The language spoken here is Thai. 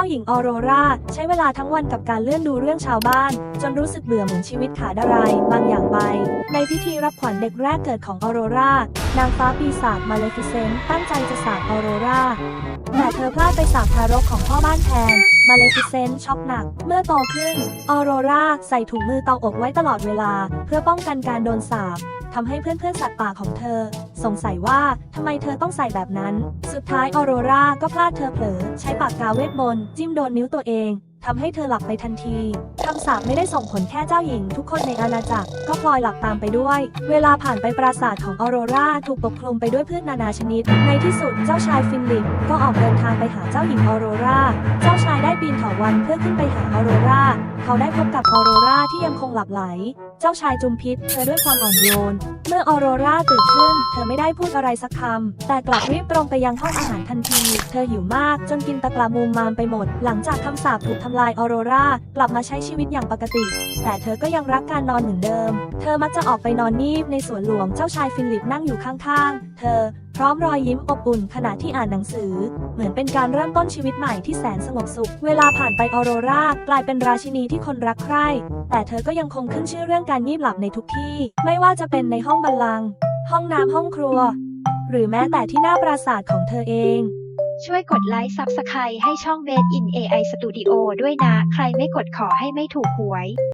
าหญิงออโรราใช้เวลาทั้งวันกับการเลื่อนดูเรื่องชาวบ้าน จนรู้สึกเบื่อเหมือนชีวิตขาดอะไรบางอย่างไป ในพิธีรับขวัญเด็กแรกเกิดของออโรรานางฟ้าปีศาจมาเลฟิเซนต์ตั้งใจจะสาบออโรรา เธอพลาดไปสาบทารกของพ่อบ้านแทน มาเลฟิเซนช็อกหนัก เมื่อโตขึ้น ออโรราใส่ถุงมือเตาอกไว้ตลอดเวลา เพื่อป้องกันการโดนสาบทำให้เพื่อนๆสัตว์ป่าของเธอ สงสัยว่าทำไมเธอต้องใส่แบบนั้น สุดท้ายออโรราก็พลาดเธอเผลอ ใช้ปากกาเวทมนต์จิ้มโดนนิ้วตัวเอง ทำให้เธอหลับไปทันทีคำสาปไม่ได้ส่งผลแค่เจ้าหญิง ทุกคนในอาณาจักรก็พลอยหลับตามไปด้วย เวลาผ่านไปปราสาทของออโรราถูกปกคลุมไปด้วยพืชนานาชนิด ในที่สุดเจ้าชายฟินลิปก็ออกเดินทางไปหาเจ้าหญิงออโรรา เจ้าชายได้ปีนเถาวันเพื่อขึ้นไปหาออโร เขาได้พบกับออโรราที่ยังคงหลับไหล เจ้าชายจุมพิษเธอด้วยความอ่อนโยน เมื่อออโรราตื่นขึ้น เธอไม่ได้พูดอะไรสักคำ แต่กลับรีบตรงไปยังห้องอาหารทันที เธอหิวมากจนกินตะกละมุมมามไปหมด หลังจากคำสาปถูกทำลายออโรรากลับมาใช้ชีวิตอย่างปกติ แต่เธอก็ยังรักการนอนเหมือนเดิม เธอมักจะออกไปนอนนีบในสวนหลวงเจ้าชายฟิลิปนั่งอยู่ข้างๆ เธอ ร้อมรอยยิ้มอบอุ่นขณะที่อ่านหนังสือ เหมือนเป็นการเริ่มต้นชีวิตใหม่ที่แสนสงบสุข เวลาผ่านไปออโรรากลายเป็นราชินีที่คนรักใคร่ แต่เธอก็ยังคงขึ้นชื่อเรื่องการยีบหลับในทุกที่ ไม่ว่าจะเป็นในห้องบัลลังก์ห้องน้ำห้องครัว หรือแม้แต่ที่หน้าปราสาทของเธอเองช่วยกดไลค์ซับสไคร์ให้ช่อง Made in AI Studio ด้วยนะ ใครไม่กดขอให้ไม่ถูกหวย